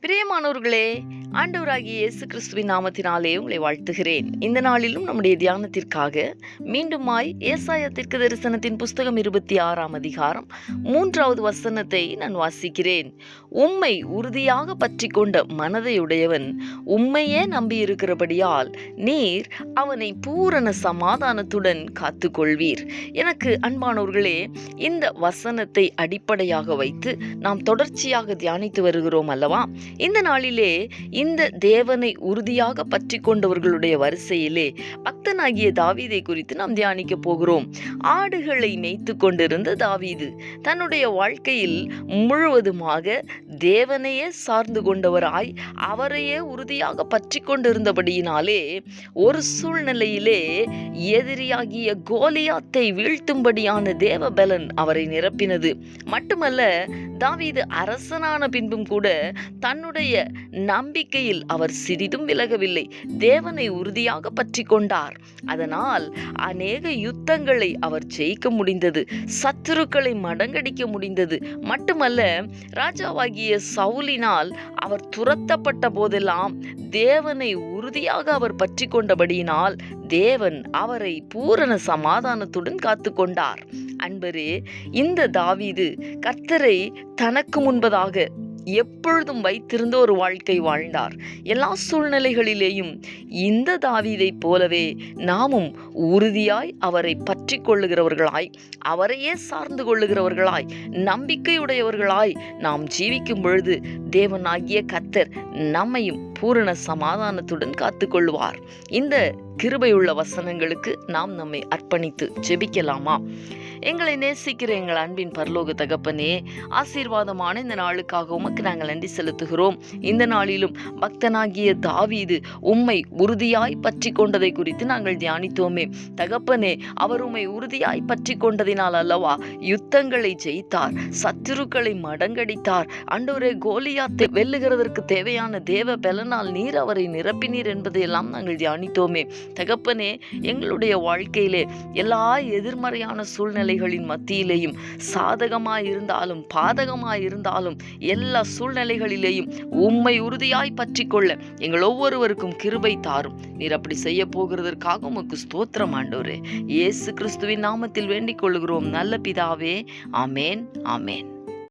sempre பிரியமானவர்களே ஆண்டவராகிய இயேசு கிறிஸ்துவின் நாமத்தினாலே உங்களை வாழ்த்துகிறேன். இந்த நாளிலும் நம்முடைய தியானத்திற்காக மீண்டுமாய் ஏசாயத்திற்கு தரிசனத்தின் புஸ்தகம் இருபத்தி ஆறாம் அதிகாரம் மூன்றாவது வசனத்தை நான் வாசிக்கிறேன். உம்மை உறுதியாக பற்றி கொண்ட மனதையுடையவன் உம்மையே நம்பியிருக்கிறபடியால் நீர் அவனை பூரண சமாதானத்துடன் காத்துக்கொள்வீர். எனக்கு அன்பானவர்களே இந்த வசனத்தை அடிப்படையாக வைத்து நாம் தொடர்ச்சியாக தியானித்து வருகிறோம் அல்லவா? இந்த நாளிலே இந்த தேவனை உறுதியாக பற்றி கொண்டவர்களுடைய வரிசையிலே பக்தனாகிய தாவீதை குறித்து நாம் தியானிக்க போகிறோம். ஆடுகளை மேய்த்து கொண்டிருந்த தாவீது தன்னுடைய வாழ்க்கையில் முழுவதுமாக தேவனையே சார்ந்து கொண்டவராய் அவரையே உறுதியாக பற்றி கொண்டிருந்தபடியினாலே ஒரு சூழ்நிலையிலே எதிரியாகிய கோலியாத்தை வீழ்த்தும்படியான தேவபலன் அவரை நிரப்பினது. மட்டுமல்ல தாவீது அரசனான பின்பும் கூட தன்னுடைய நம்பிக்கையில் அவர் சிறிதும் விலகவில்லை. தேவனை உறுதியாக பற்றி கொண்டார். அதனால் அநேக யுத்தங்களை அவர் ஜெயிக்க முடிந்தது சத்துருக்களை மடங்கடிக்க முடிந்தது. மட்டுமல்ல ராஜாவாகிய சவுலினால் அவர் துரத்தப்பட்ட போதெல்லாம் தேவனை உறுதியாக அவர் பற்றி கொண்டபடியினால் தேவன் அவரை பூரண சமாதானத்துடன் காத்து கொண்டார். அன்பரே இந்த தாவீது கர்த்தரை தனக்கு முன்பதாக எப்பொழுதும் வைத்திருந்த ஒரு வாழ்க்கை வாழ்ந்தார். எல்லா சூழ்நிலைகளிலேயும் இந்த தாவீதைப் போலவே நாமும் உறுதியாய் அவரை பற்றி கொள்ளுகிறவர்களாய் அவரையே சார்ந்து கொள்ளுகிறவர்களாய் நம்பிக்கையுடையவர்களாய் நாம் ஜீவிக்கும் பொழுது தேவனாகிய கத்தர் நம்மையும் பூரண சமாதானத்துடன் காத்துக்கொள்வார். இந்த கிருபையுள்ள வசனங்களுக்கு நாம் நம்மை அர்ப்பணித்து ஜெபிக்கலாமா? எங்களை நேசிக்கிற எங்கள் அன்பின் பரலோக தகப்பனே ஆசீர்வாதமான இந்த நாளுக்காக உமக்கு நாங்கள் நன்றி செலுத்துகிறோம். இந்த நாளிலும் பக்தனாகிய தாவீது உம்மை உறுதியாய் பற்றி கொண்டதை குறித்து நாங்கள் தியானித்தோமே. தகப்பனே அவர் உம்மை உறுதியாய் பற்றி கொண்டதினால் அல்லவா யுத்தங்களை ஜெயித்தார் சத்துருக்களை மடங்கடித்தார். அண்டோரே கோலியாத்தை வெல்லுகிறதற்கு தேவையான தேவ பலன் ஆனால் நீர் அவரை நிரப்பினீர் என்பதையெல்லாம் நாங்கள் தியானித்தோமே. தகப்பனே எங்களுடைய வாழ்க்கையிலே எல்லா எதிர்மறையான சூழ்நிலைகளின் மத்தியிலேயும் சாதகமாய் இருந்தாலும் பாதகமாய் இருந்தாலும் எல்லா சூழ்நிலைகளிலேயும் உம்மை உறுதியாய் பற்றி கொள்ள எங்கள் ஒவ்வொருவருக்கும் கிருபை தாரும். நீர் அப்படி செய்ய போகிறதற்காக உமக்கு ஸ்தோத்திரம் ஆண்டோரே இயேசு கிறிஸ்துவின் நாமத்தில் வேண்டிக் கொள்கிறோம் நல்ல பிதாவே ஆமேன் ஆமேன்.